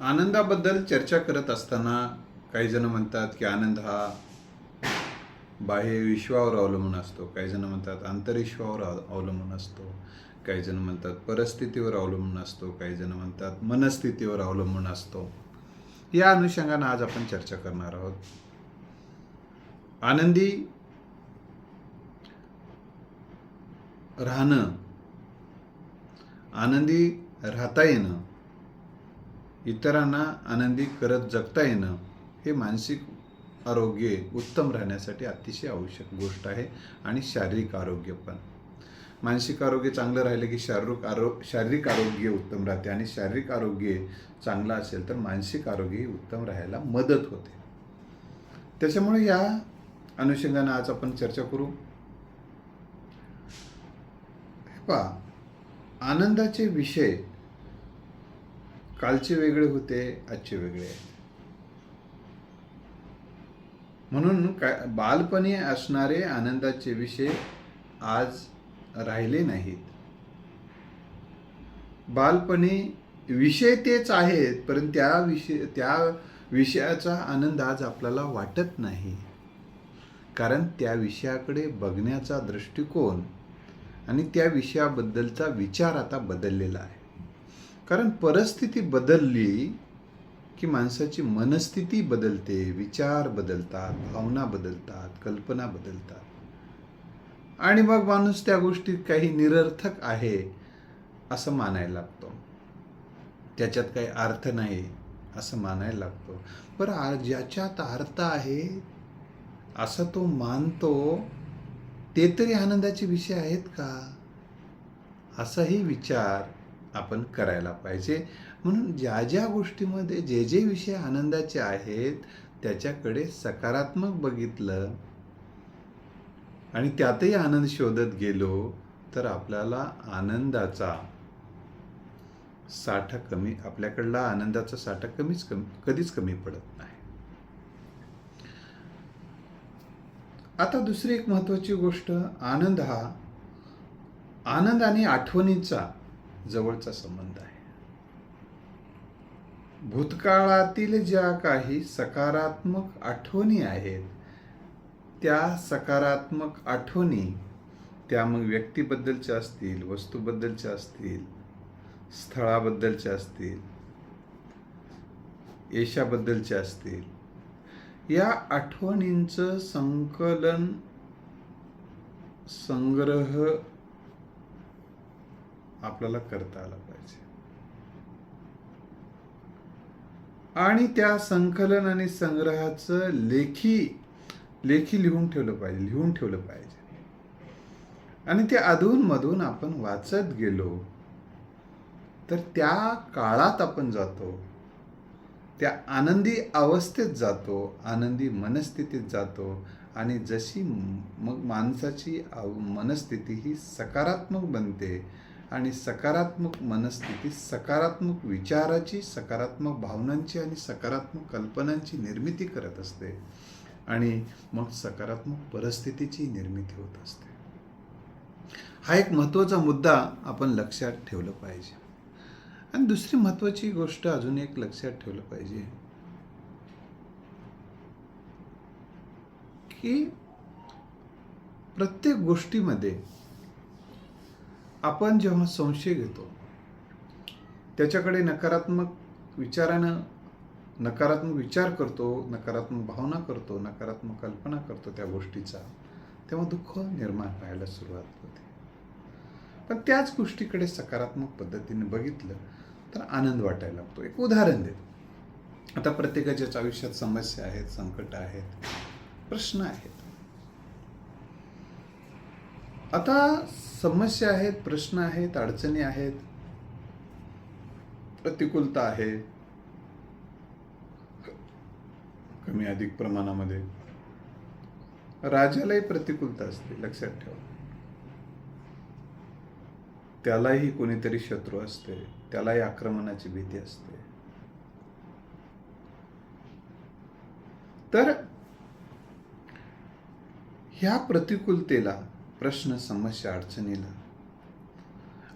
आनंदाबद्दल चर्चा करत असताना काही जण म्हणतात की आनंद हा बाह्य विश्वावर अवलंबून असतो. काही जण म्हणतात आंतरविश्वावर अवलंबून असतो. काही जण म्हणतात परिस्थितीवर अवलंबून असतो. काही जण म्हणतात मनस्थितीवर अवलंबून असतो. या अनुषंगानं आज आपण चर्चा करणार आहोत. आनंदी राहणं आनंदी राहता येणं इतरांना आनंदी करत जगता येणं हे मानसिक आरोग्य उत्तम राहण्यासाठी अतिशय आवश्यक गोष्ट आहे आणि शारीरिक आरोग्य पण. मानसिक आरोग्य चांगलं राहिलं की शारीरिक आरो शारीरिक आरोग्य उत्तम राहते आणि शारीरिक आरोग्य चांगलं असेल तर मानसिक आरोग्यही उत्तम राहायला मदत होते. त्याच्यामुळे या अनुषंगानं आज आपण चर्चा करू. हे पहा आनंदाचे विषय कालचे वेगळे होते आजचे वेगळे. म्हणून काय बालपणी असणारे आनंदाचे विषय आज राहिले नाहीत. बालपणी विषय तेच आहेत पण त्या विषय त्या विषयाचा आनंद आज आपल्याला वाटत नाही. कारण त्या विषयाकडे बघण्याचा दृष्टिकोन आणि त्या विषयाबद्दलचा विचार आता बदललेला आहे. कारण परिस्थिती बदलली की माणसाची मनस्थिती बदलते विचार बदलतात भावना बदलतात कल्पना बदलतात. आणि मग माणूस त्या गोष्टीत काही निरर्थक आहे असं मानायला लागतो. त्याच्यात काही अर्थ नाही असं मानायला लागतो. बरं ज्याच्यात अर्थ आहे असं तो मानतो ते तरी आनंदाचे विषय आहेत का? असाही विचार आपण करायला पाहिजे. म्हणून ज्या ज्या गोष्टीमध्ये जे जे विषय आनंदाचे आहेत त्याच्याकडे सकारात्मक बघितलं आणि त्यातही आनंद शोधत गेलो तर आपल्याला आनंदाचा साठा कमी आपल्याकडला आनंदाचा साठा कमीच कमी कधीच कमी पडत नाही. आता दुसरी एक महत्वाची गोष्ट आनंद हा. आनंद आणि आठवणीचा जवळचा संबंध आहे. भूतकाळातील ज्या काही सकारात्मक आठवणी आहेत त्या सकारात्मक आठवणी त्या मग व्यक्तीबद्दलच्या असतील वस्तूबद्दलच्या असतील स्थळाबद्दलच्या असतील यशाबद्दलच्या असतील या आठवणींचं संकलन संग्रह आपल्याला करता आला पाहिजे. आणि त्या संकलन आणि संग्रहाचं लेखी लेखी लिहून ठेवलं पाहिजे लिहून ठेवलं पाहिजे. आणि ते अधूनमधून आपण वाचत गेलो तर त्या काळात आपण जातो त्या आनंदी अवस्थेत जातो आनंदी मनस्थितीत जातो आणि जशी मग माणसाची मनस्थिती ही सकारात्मक बनते आणि सकारात्मक मनस्थिती सकारात्मक विचाराची सकारात्मक भावनांची आणि सकारात्मक कल्पनांची निर्मिती करत असते. आणि मग सकारात्मक परिस्थितीची निर्मिती होत असते. हा एक महत्त्वाचा मुद्दा आपण लक्षात ठेवलं पाहिजे. आणि दुसरी महत्त्वाची गोष्ट अजून एक लक्षात ठेवलं पाहिजे. की प्रत्येक गोष्टीमध्ये आपण जेव्हा संशय घेतो त्याच्याकडे नकारात्मक विचारानं नकारात्मक विचार करतो नकारात्मक भावना करतो नकारात्मक कल्पना करतो त्या गोष्टीचा तेव्हा दुःख निर्माण व्हायला सुरुवात होते. पण त्याच गोष्टीकडे सकारात्मक पद्धतीने बघितलं तर आनंद वाटायला लागतो. एक उदाहरण देतो. आता प्रत्येकाच्याच आयुष्यात समस्या आहेत संकट आहेत प्रश्न आहेत. आता समस्या आहेत प्रश्न आहेत अडचणी आहेत. प्रतिकूलता आहे. कमी अधिक प्रमाणामध्ये. राजालाही प्रतिकूलता असते लक्षात ठेवा. त्यालाही कोणीतरी शत्रू असते त्यालाही आक्रमणाची भीती असते. तर ह्या प्रतिकूलतेला प्रश्न समस्या अडचणीला.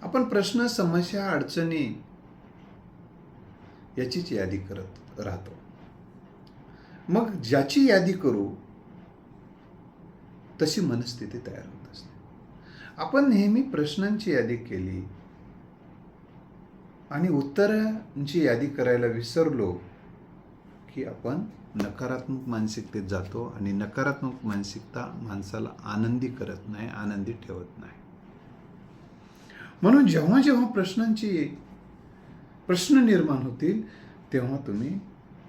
आपण प्रश्न समस्या अडचणी याचीच यादी करत राहतो. मग ज्याची यादी करू तशी मनस्थिती तयार होत असते. आपण नेहमी प्रश्नांची यादी केली आणि उत्तरांची यादी करायला विसरलो की आपण नकारात्मक मानसिकतेत जातो आणि नकारात्मक मानसिकता माणसाला आनंदी करत नाही आनंदी ठेवत नाही. म्हणून जेव्हा जेव्हा प्रश्नांची प्रश्न निर्माण होतील तेव्हा तुम्ही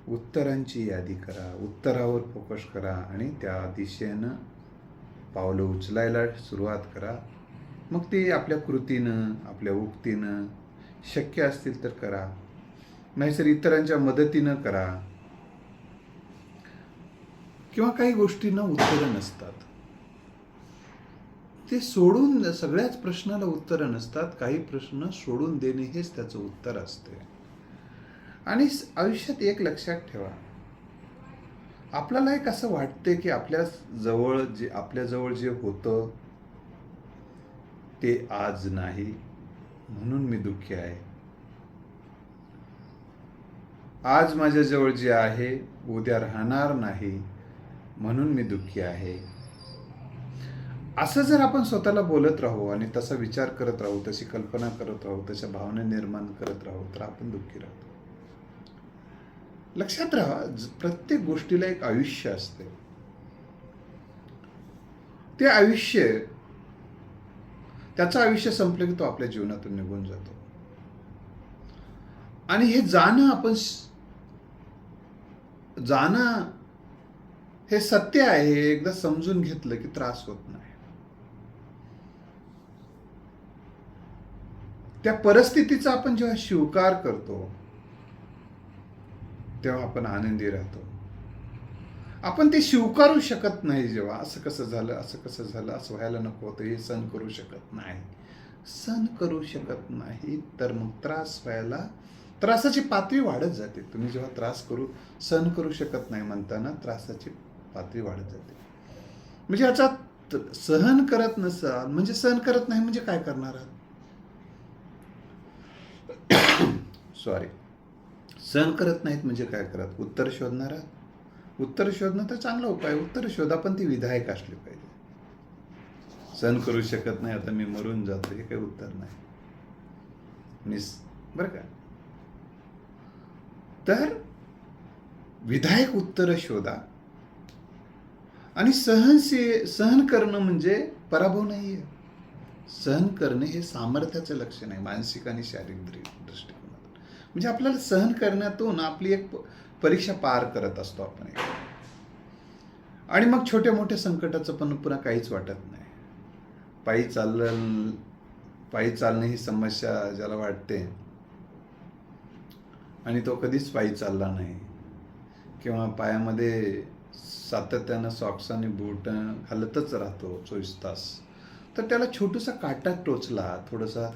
उत्तरांची यादी करा उत्तरावर फोकस करा आणि त्या दिशेनं पावलं उचलायला सुरुवात करा. मग ते आपल्या कृतीनं आपल्या उक्तीनं शक्य असतील तर करा. नाहीतर इतरांच्या मदतीनं करा. किंवा काही गोष्टींना उत्तरं नसतात. ते सोडून सगळ्याच प्रश्नाला उत्तरं नसतात. काही प्रश्न सोडून देणे हेच त्याचं उत्तर असते. आणि आयुष्यात एक लक्षात ठेवा. आपल्याला एक असं वाटते की आपल्या जवळ जे आपल्या जवळ जे होतं ते आज नाही. म्हणून मी दुःखी आहे. आज माझ्याजवळ जे आहे उद्या राहणार नाही. म्हणून मी दुःखी आहे. असं जर आपण स्वतःला बोलत राहू आणि तसा विचार करत राहू तशी कल्पना करत राहू तशा भावना निर्माण करत राहू तर आपण दुःखी राहतो. लक्षात राहा प्रत्येक गोष्टीला एक आयुष्य असते. ते आयुष्य त्याचं आयुष्य संपलं की तो आपल्या जीवनातून निघून जातो. आणि हे जाणं आपण जाणं हे सत्य आहे हे एकदा समजून घेतलं की त्रास होत नाही. त्या परिस्थितीचा आपण जेव्हा स्वीकार करतो तेव्हा आपण आनंदी राहतो. आपण ते स्वीकारू शकत नाही जेव्हा असं कसं झालं असं कसं झालं असं व्हायला नको होतं हे सण करू शकत नाही. सण करू शकत नाही तर मग त्रास व्हायला त्रासाची पातळी वाढत जाते. तुम्ही जेव्हा त्रास करू सहन करू शकत नाही म्हणताना त्रासाची पातळी वाढत जाते. म्हणजे याचा सहन करत नसाल म्हणजे सहन करत नाही म्हणजे काय करणार आहात? सॉरी सहन करत नाहीत म्हणजे काय करत? उत्तर शोधणार आहात? उत्तर शोधणं तर चांगला उपाय उत्तर शोधा पण ती विधायक असली पाहिजे. सहन करू शकत नाही आता मी मरून जातो हे काही उत्तर नाही. मिस बरं का? तर विधायक उत्तर शोधा. आणि सहनशी सहन करणं म्हणजे पराभव नाही आहे सहन करणे हे सामर्थ्याचं लक्षण आहे मानसिक आणि शारीरिक दृष्टिकोनातून. म्हणजे आपल्याला सहन करण्यातून आपली एक परीक्षा पार करत असतो आपण एक. आणि मग छोट्या मोठ्या संकटाचं पण पुन्हा काहीच वाटत नाही. पायी चाललं पायी चालणे ही समस्या ज्याला वाटते आणि तो कधीच पायी चालला नाही. किंवा पायामध्ये सातत्यानं सॉक्स आणि बूट घालतच राहतो चोवीस तास. तर त्याला छोटूसा काटा टोचला थोडासा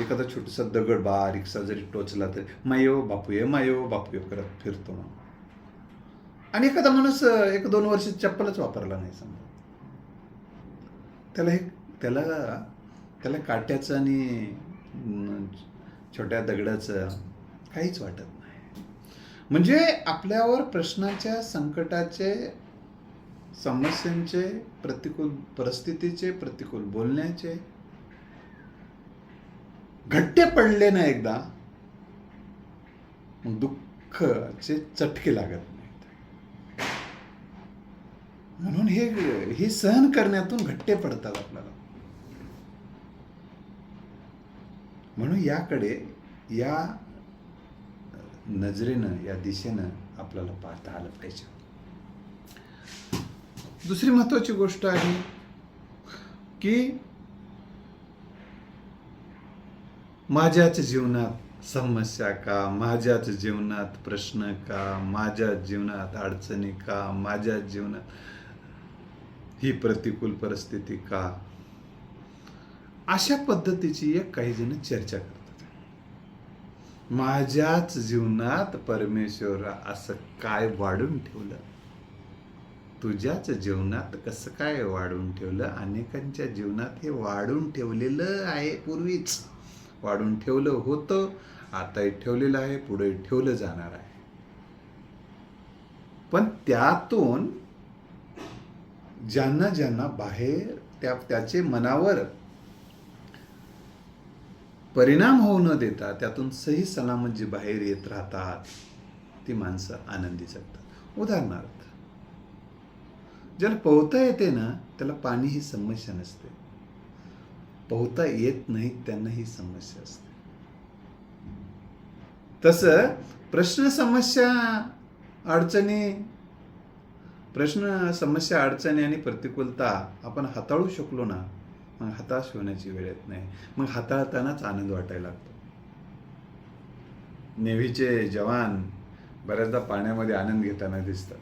एखादा छोटासा दगड बारीकसा जरी टोचला तर मायो बापूये मायो बापूये करत फिरतो मग. आणि एखादा माणूस एक दोन वर्ष चप्पलच वापरला नाही समजा. त्याला हे त्याला त्याला काट्याचं आणि छोट्या दगडाचं काहीच वाटत म्हणजे आपल्यावर प्रश्नाच्या संकटाचे समस्यांचे प्रतिकूल परिस्थितीचे प्रतिकूल बोलण्याचे घट्टे पडले ना एकदा मग दुःखाचे चटके लागत नाहीत. म्हणून हे हे सहन करण्यातून घट्टे पडतात आपल्याला. म्हणून याकडे या नजरेनं या दिशेनं आपल्याला पाहता आलं पाहिजे. दुसरी महत्वाची गोष्ट आहे की माझ्याच जीवनात समस्या का माझ्याच जीवनात प्रश्न का माझ्या जीवनात अडचणी का माझ्या जीवनात ही प्रतिकूल परिस्थिती का? अशा पद्धतीची एक काही जण चर्चा करतात. माझ्याच जीवनात परमेश्वर असं काय वाढून ठेवलं? तुझ्याच जीवनात कसं काय वाढून ठेवलं? अनेकांच्या जीवनात हे वाढून ठेवलेलं आहे पूर्वीच. वाढून ठेवलं होतं आताही ठेवलेलं आहे पुढे ठेवलं जाणार आहे. पण त्यातून ज्यांना ज्यांना बाहेर त्या त्याचे मनावर परिणाम होऊ न देता त्यातून सही सलामत जी बाहेर येत राहतात ती माणसं आनंदी जगतात. उदाहरणार्थ ज्याला पोहता येते ना त्याला पाणी ही समस्या नसते. पोहता येत नाही त्यांना ही समस्या असते. तस प्रश्न समस्या अडचणी प्रश्न समस्या अडचणी आणि प्रतिकूलता आपण हाताळू शकलो ना मग हताश होण्याची वेळ येत नाही. मग हाताळतानाच आनंद वाटायला लागतो. नेव्हीचे जवान बऱ्याचदा पाण्यामध्ये आनंद घेताना दिसतात.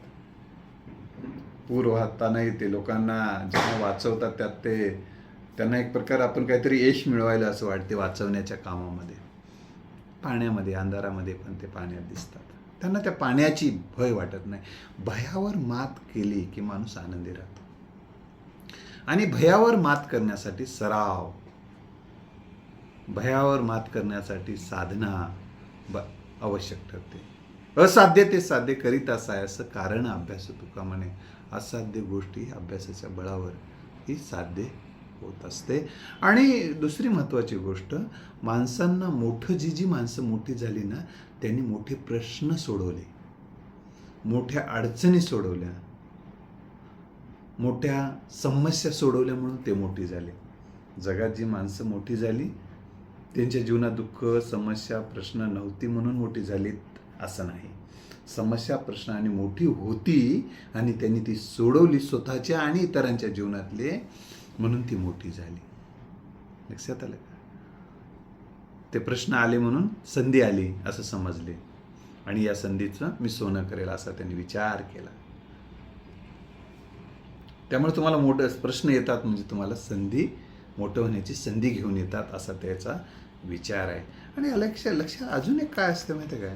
पूर वाहतानाही ते लोकांना ज्यांना वाचवतात त्यात ते त्यांना एक प्रकार आपण काहीतरी यश मिळवायला असं वाटते वाचवण्याच्या कामामध्ये. पाण्यामध्ये अंधारामध्ये पण ते पाण्यात दिसतात. त्यांना त्या पाण्याची भय वाटत नाही. भयावर मात केली की माणूस आनंदी राहतो. आणि भयावर मात करण्यासाठी सराव. भयावर मात करण्यासाठी साधना ब आवश्यक ठरते. असाध्य ते साध्य करीत असाय असं कारण अभ्यास तुका म्हणे? असाध्य गोष्टी अभ्यासाच्या बळावर ही साध्य होत असते. आणि दुसरी महत्त्वाची गोष्ट माणसांना मोठं जी जी माणसं मोठी झाली ना त्यांनी मोठे प्रश्न सोडवले. मोठ्या अडचणी सोडवल्या. मोठ्या समस्या सोडवल्या म्हणून ते मोठी झाले. जगात जी माणसं मोठी झाली त्यांच्या जीवनात दुःख समस्या प्रश्न नव्हती म्हणून मोठी झालीत असं नाही. समस्या प्रश्न आणि मोठी होती आणि त्यांनी ती सोडवली स्वतःच्या आणि इतरांच्या जीवनातले म्हणून ती मोठी झाली. लक्षात आलं का? ते प्रश्न आले म्हणून संधी आली असं समजले. आणि या संधीचं मी सोनं करेल असा त्यांनी विचार केला. त्यामुळे तुम्हाला मोठं प्रश्न येतात म्हणजे तुम्हाला संधी मोठं होण्याची संधी घेऊन येतात असा त्याचा विचार आहे. आणि लक्ष लक्षात अजून एक काय असतं माहिती आहे काय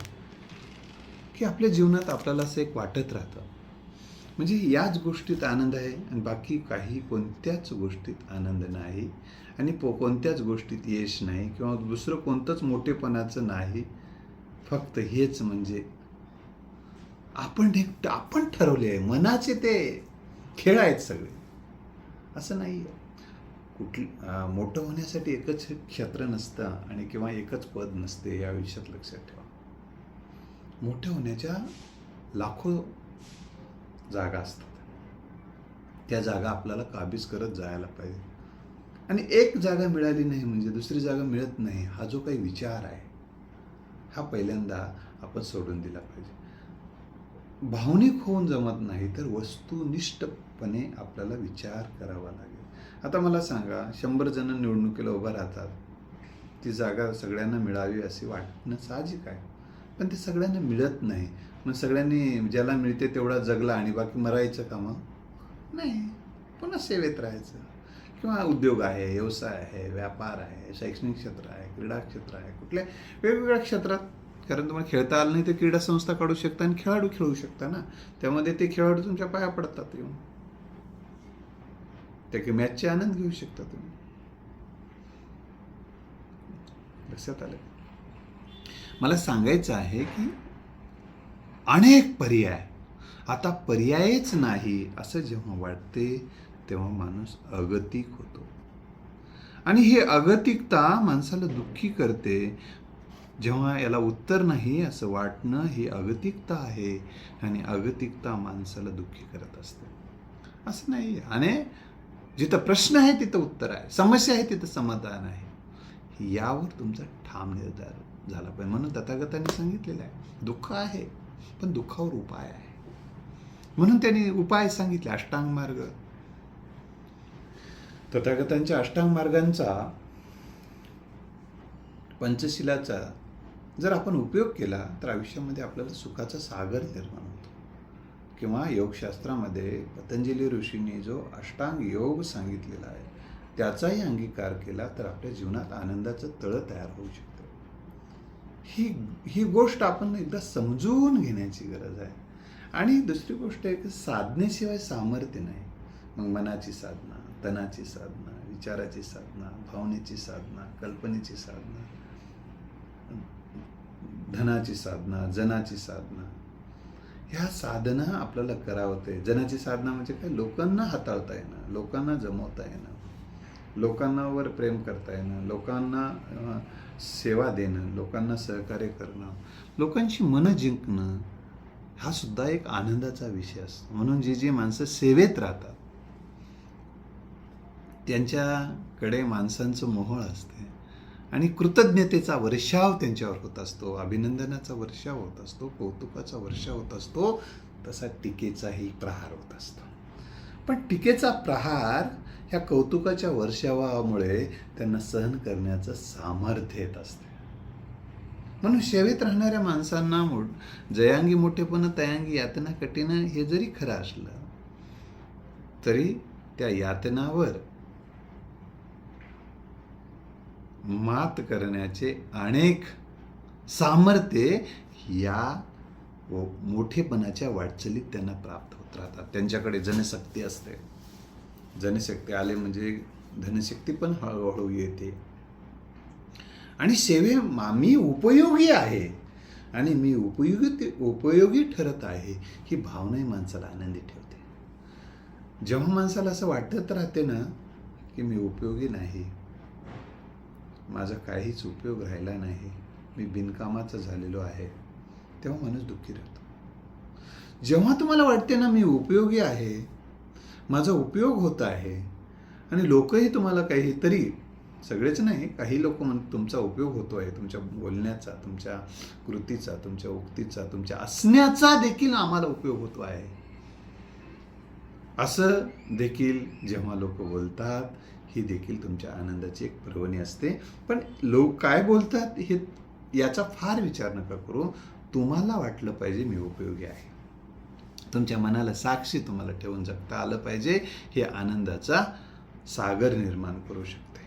की आपल्या जीवनात आपल्याला असं एक वाटत राहतं. म्हणजे याच गोष्टीत आनंद आहे आणि बाकी काही कोणत्याच गोष्टीत आनंद नाही. आणि पो कोणत्याच गोष्टीत यश नाही किंवा दुसरं कोणतंच मोठेपणाचं नाही. फक्त हेच म्हणजे आपण एक आपण ठरवले आहे. मनाचे ते खेळ आहेत सगळे. असं नाही आहे कुठली मोठं होण्यासाठी एकच क्षेत्र नसतं आणि किंवा एकच पद नसते या आयुष्यात लक्षात ठेवा. मोठ्या होण्याच्या लाखो जागा असतात. त्या जागा आपल्याला काबीज करत जायला पाहिजे. आणि एक जागा मिळाली नाही म्हणजे दुसरी जागा मिळत नाही हा जो काही विचार आहे हा पहिल्यांदा आपण सोडून दिला पाहिजे. भावनिक होऊन जमत नाही तर वस्तुनिष्ठ पणे आपल्याला विचार करावा लागेल. आता मला सांगा शंभर जण निवडणुकीला उभं राहतात. ती जागा सगळ्यांना मिळावी असे वाटणं साहजिक आहे पण ते सगळ्यांना मिळत नाही. मग सगळ्यांनी ज्याला मिळते तेवढा जगला आणि बाकी मरायचं का मग नाही. पुन्हा सेवेत राहायचं. किंवा उद्योग आहे व्यवसाय आहे व्यापार आहे शैक्षणिक क्षेत्र आहे क्रीडा क्षेत्र आहे कुठल्या वेगवेगळ्या क्षेत्रात? कारण तुम्हाला खेळता आलं नाही तर क्रीडा संस्था काढू शकता आणि खेळाडू खेळू शकता ना? त्यामध्ये ते खेळाडू तुमच्या पाया पडतात येऊन. त्या मॅचचे आनंद घेऊ शकता तुम्ही. लक्षात आलं? मला सांगायचं आहे की अनेक पर्याय. आता पर्यायच नाही असं जेव्हा वाटते तेव्हा माणूस अगतिक होतो. आणि ही अगतिकता माणसाला दुःखी करते. जेव्हा याला उत्तर नाही असं वाटणं ही अगतिकता आहे आणि अगतिकता माणसाला दुःखी करत असते. असं नाही. आणि जिथं प्रश्न आहे तिथं उत्तर आहे. समस्या आहे तिथं समाधान आहे. यावर तुमचा ठाम निर्धार झाला पाहिजे. म्हणून तथागतांनी सांगितलेलं आहे. दुःख आहे पण दुःखावर उपाय आहे. म्हणून त्यांनी उपाय सांगितले अष्टांग मार्ग. तथागतांच्या अष्टांग मार्गांचा पंचशिलाचा जर आपण उपयोग केला तर आयुष्यामध्ये आपल्याला सुखाचा सागर निर्माण होतो. किंवा योगशास्त्रामध्ये पतंजली ऋषींनी जो अष्टांग योग सांगितलेला आहे त्याचाही अंगीकार केला तर आपल्या जीवनात आनंदाचं तळं तयार होऊ शकतं. ही ही गोष्ट आपण एकदा समजून घेण्याची गरज आहे. आणि दुसरी गोष्ट आहे की साधनेशिवाय सामर्थ्य नाही. मग मनाची साधना तनाची साधना विचाराची साधना भावनेची साधना कल्पनेची साधना धनाची साधना जनाची साधना ह्या साधना आपल्याला करावं आहे जनाची साधना म्हणजे काय? लोकांना हाताळता येणं लोकांना जमवता येणं लोकांनावर प्रेम करता येणं लोकांना सेवा देणं लोकांना सहकार्य करणं लोकांची मनं जिंकणं हा सुद्धा एक आनंदाचा विषय असतो. म्हणून जी जी माणसं सेवेत राहतात त्यांच्याकडे माणसांचं मोहळ असते. आणि कृतज्ञतेचा वर्षाव त्यांच्यावर होत असतो अभिनंदनाचा वर्षाव होत असतो कौतुकाचा वर्षाव होत असतो तसा टीकेचाही प्रहार होत असतो. पण टीकेचा प्रहार ह्या कौतुकाच्या वर्षावामुळे त्यांना सहन करण्याचं सामर्थ्य येत असते. म्हणून सेवेत राहणाऱ्या माणसांना मोठ जयांगी मोठेपण तयांगी यातना कठीण हे जरी खरं असलं तरी त्या यातनावर मात करण्याचे अनेक सामर्थ्य या व मोठेपणाच्या वाटचालीत त्यांना प्राप्त होत राहतात. त्यांच्याकडे जनशक्ती असते. जनशक्ती आले म्हणजे धनशक्ती पण हळूहळू येते. आणि सेवे मा- मी उपयोगी आहे आणि मी उपयोगी उपयोगी ठरत आहे ही भावनाही माणसाला आनंदी ठेवते. जेव्हा माणसाला असं वाटत राहते ना की मी उपयोगी नाही माझा काहीच उपयोग राहिला नाही. मी बिनकामाचा झालेलो आहे. तेव्हा माणूस दुःखी राहतो. जेव्हा तुम्हाला वाटते ना मी उपयोगी आहे माझा उपयोग होत आहे आणि लोकही तुम्हाला काहीतरी सगळेच नाही काही लोक म्हण तुमचा उपयोग होतो आहे तुमच्या बोलण्याचा तुमच्या कृतीचा तुमच्या उक्तीचा तुमच्या असण्याचा देखील आम्हाला उपयोग होतो आहे. असं देखील जेव्हा लोक बोलतात ही देखील तुमच्या आनंदाची एक पर्वणी असते. पण लोक काय बोलतात हे याचा फार विचार नका करू. तुम्हाला वाटलं पाहिजे मी उपयोगी आहे. तुमच्या मनाला साक्षी तुम्हाला ठेवून जगता आलं पाहिजे. हे आनंदाचा सागर निर्माण करू शकते.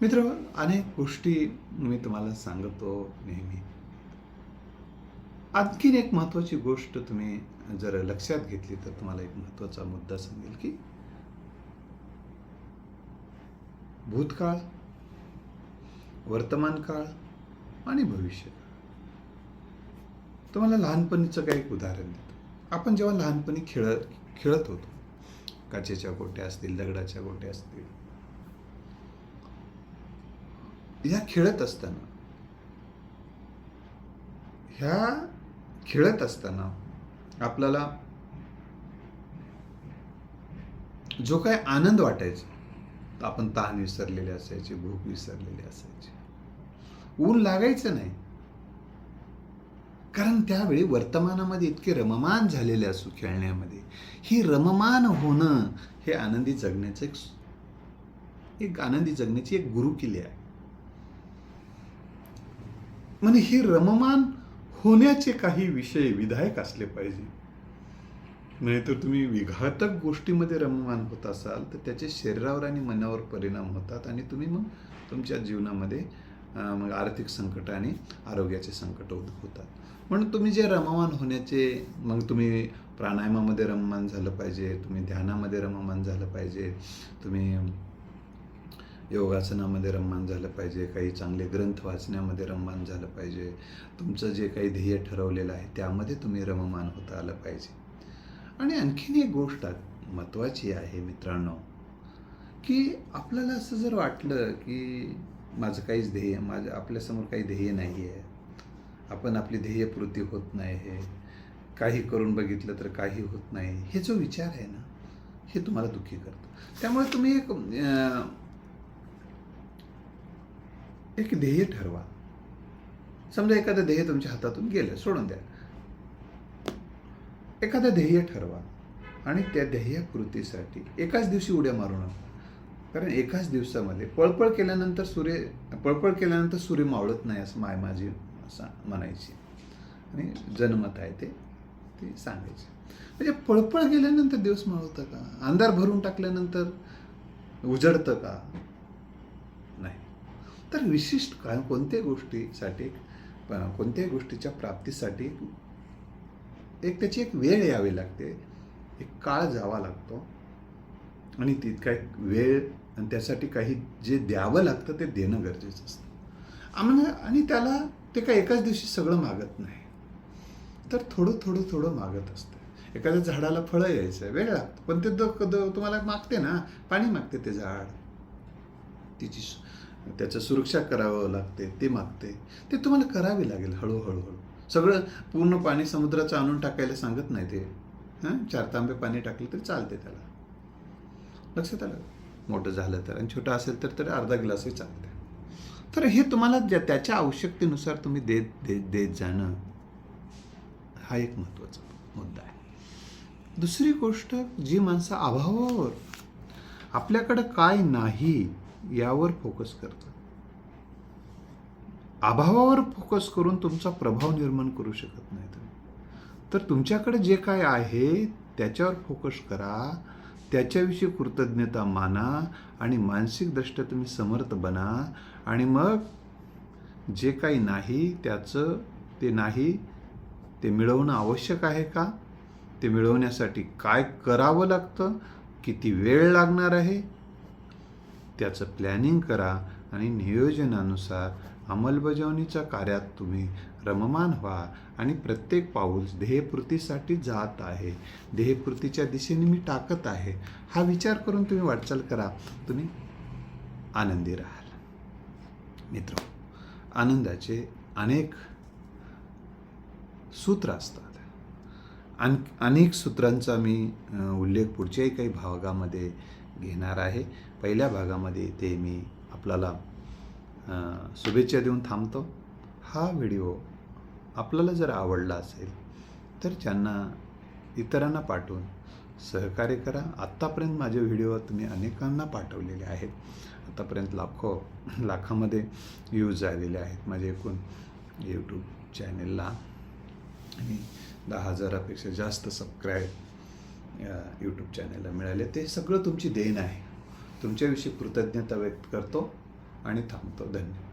मित्र अनेक गोष्टी मी तुम्हाला सांगतो नेहमी. आणखीन एक महत्त्वाची गोष्ट तुम्ही जर लक्षात घेतली तर तुम्हाला एक महत्त्वाचा मुद्दा सांगेल की भूतकाळ वर्तमान काळ आणि भविष्य. तुम्हाला लहानपणीचं काही एक उदाहरण देतो. आपण जेव्हा लहानपणी खेळत खेळत होतो काचेच्या गोट्या असतील दगडाच्या गोट्या असतील ह्या खेळत असताना ह्या खेळत असताना आपल्याला जो काय आनंद वाटायचा आपण तहान विसरलेले असायचे भूक विसरलेली असायचे. ऊन लागायचं नाही. कारण त्यावेळी वर्तमानामध्ये इतके रममान झालेले असू खेळण्यामध्ये. ही रममान होणं हे आनंदी जगण्याचं एक एक आनंदी जगण्याची एक गुरुकिल्ली आहे. म्हणजे ही रममान होण्याचे काही विषय विधायक असले पाहिजे. म्हणजे नाहीतर तुम्ही विघातक गोष्टीमध्ये रममान होत असाल तर त्याचे शरीरावर आणि मनावर परिणाम होतात आणि तुम्ही मग तुमच्या जीवनामध्ये मग आर्थिक संकट आणि आरोग्याचे संकट उद्भवतात म्हणून तुम्ही जे रममान होण्याचे मग तुम्ही प्राणायामामध्ये रममान झालं पाहिजे तुम्ही ध्यानामध्ये रममान झालं पाहिजे तुम्ही योगासनामध्ये रममान झालं पाहिजे काही चांगले ग्रंथ वाचण्यामध्ये रममान झालं पाहिजे तुमचं जे काही ध्येय ठरवलेलं आहे त्यामध्ये तुम्ही रममान होता आलं पाहिजे. आणि आणखीन एक गोष्ट महत्त्वाची आहे मित्रांनो की आपल्याला असं जर वाटलं की माझं काहीच ध्येय माझं आपल्यासमोर काही ध्येय नाही आहे आपण आपली ध्येयपूर्ती होत नाही हे काही करून बघितलं तर काही होत नाही हे जो विचार आहे ना हे तुम्हाला दुःखी करतं. त्यामुळे तुम्ही एक एक ध्येय ठरवा. समजा एखादं ध्येय तुमच्या हातातून गेलं सोडून द्या. एखादं ध्येय ठरवा आणि त्या ध्येयकृतीसाठी एकाच दिवशी उड्या मारू नका. कारण एकाच दिवसामध्ये पळपळ केल्यानंतर सूर्य पळपळ केल्यानंतर सूर्य मावळत नाही असं माय माझी सा म्हणायची. आणि जनमत आहे ते ते सांगायचे. म्हणजे पळपळ गेल्यानंतर दिवस मावळतं का? अंधार भरून टाकल्यानंतर उजडतं का? नाही. तर विशिष्ट काय कोणत्याही गोष्टीसाठी प- कोणत्याही गोष्टीच्या प्राप्तीसाठी एक त्याची एक वेळ यावी लागते. एक काळ जावा लागतो. आणि तितका एक वेळ आणि त्यासाठी काही जे द्यावं लागतं ते देणं गरजेचं असतं. आम्हाला आणि त्याला ते काय एकाच दिवशी सगळं मागत नाही. तर थोडं थोडं थोडं मागत असतं. एखाद्या झाडाला फळं यायचं वेळ लागतो. पण ते द- तुम्हाला मागते ना पाणी मागते ते झाड. तिची त्याचं सुरक्षा करावं लागते ते मागते. ते तुम्हाला करावी लागेल हळूहळू. हळू सगळं पूर्ण पाणी समुद्राचं आणून टाकायला सांगत नाही ते. हां? चार तांबे पाणी टाकले तरी चालते त्याला. लक्षात आलं? मोठं झालं तर. आणि छोटं असेल तर तर अर्धा ग्लासही चालते. तर हे तुम्हाला ज्या त्याच्या आवश्यकतेनुसार तुम्ही देत देत देत जाणं हा एक महत्त्वाचा मुद्दा आहे. दुसरी गोष्ट जी माणसं अभावावर आपल्याकडं काय नाही यावर फोकस करतात. अभावावर फोकस करून तुमचा प्रभाव निर्माण करू शकत नाही तुम्ही. तर तुमच्याकडे जे काय आहे त्याच्यावर फोकस करा. त्याच्याविषयी कृतज्ञता माना आणि मानसिकदृष्ट्या तुम्ही समर्थ बना. आणि मग जे काही नाही त्याचं ते नाही ते मिळवणं आवश्यक आहे का? ते मिळवण्यासाठी काय करावं लागतं? किती वेळ लागणार आहे? त्याचं प्लॅनिंग करा आणि नियोजनानुसार अंमलबजावणीच्या कार्यात तुम्ही रममान व्हा आणि प्रत्येक पाऊल ध्येयपूर्तीसाठी जात आहे. ध्येयपूर्तीच्या दिशेने मी टाकत आहे. हा विचार करून तुम्ही वाटचाल करा. तुम्ही आनंदी राहाल. मित्र आनंदाचे अनेक सूत्र असतात. अन अनेक सूत्रांचा मी उल्लेख पुढच्याही काही भागामध्ये घेणार आहे. पहिल्या भागामध्ये ते मी आपल्याला शुभेच्छा देऊन थांबतो. हा व्हिडिओ आपल्याला जर आवडला असेल तर त्यांना इतरांना पाठवून सहकार्य करा. आत्तापर्यंत माझे व्हिडिओ तुम्ही अनेकांना पाठवलेले आहेत. आतापर्यंत लाखो लाखामध्ये व्ह्यूज झालेले आहेत माझे एकूण यूट्यूब चॅनेलला. आणि दहा हजारापेक्षा जास्त सबस्क्राईब यूट्यूब चॅनलला मिळाले. ते सगळं तुमची देण आहे. तुमच्याविषयी कृतज्ञता व्यक्त करतो. आणि थांबतो. धन्यवाद.